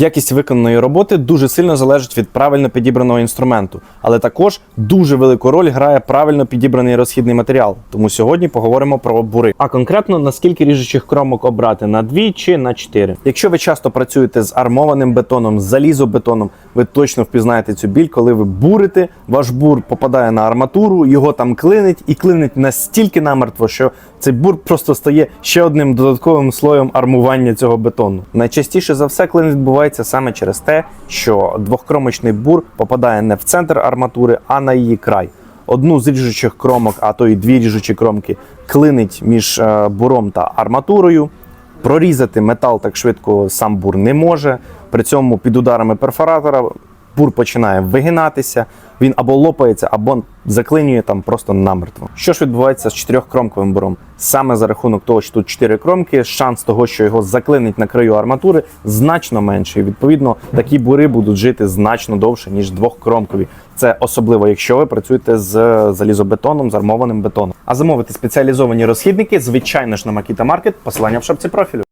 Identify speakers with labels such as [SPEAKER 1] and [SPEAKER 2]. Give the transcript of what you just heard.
[SPEAKER 1] Якість виконаної роботи дуже сильно залежить від правильно підібраного інструменту, але також дуже велику роль грає правильно підібраний розхідний матеріал. Тому сьогодні поговоримо про бури. А конкретно на скільки ріжучих кромок обрати на 2 чи на 4. Якщо ви часто працюєте з армованим бетоном, з залізобетоном, ви точно впізнаєте цю біль, коли ви бурите, ваш бур попадає на арматуру, його там клинить і клинить настільки намертво, що цей бур просто стає ще одним додатковим слоєм армування цього бетону. Найчастіше за все клин відбувається саме через те, що двохкромочний бур попадає не в центр арматури, а на її край. Одну з ріжучих кромок, а то й дві ріжучі кромки, клинить між е, буром та арматурою. Прорізати метал так швидко сам бур не може. При цьому під ударами перфоратора бур починає вигинатися, він або лопається, або заклинює там просто намертво. Що ж відбувається з чотирьохкромковим буром? Саме за рахунок того, що тут чотири кромки, шанс того, що його заклинить на краю арматури, значно менший. Відповідно, такі бури будуть жити значно довше, ніж двохкромкові. Це особливо, якщо ви працюєте з залізобетоном, з армованим бетоном. А замовити спеціалізовані розхідники, звичайно ж, на Makita Market, посилання в шапці профілю.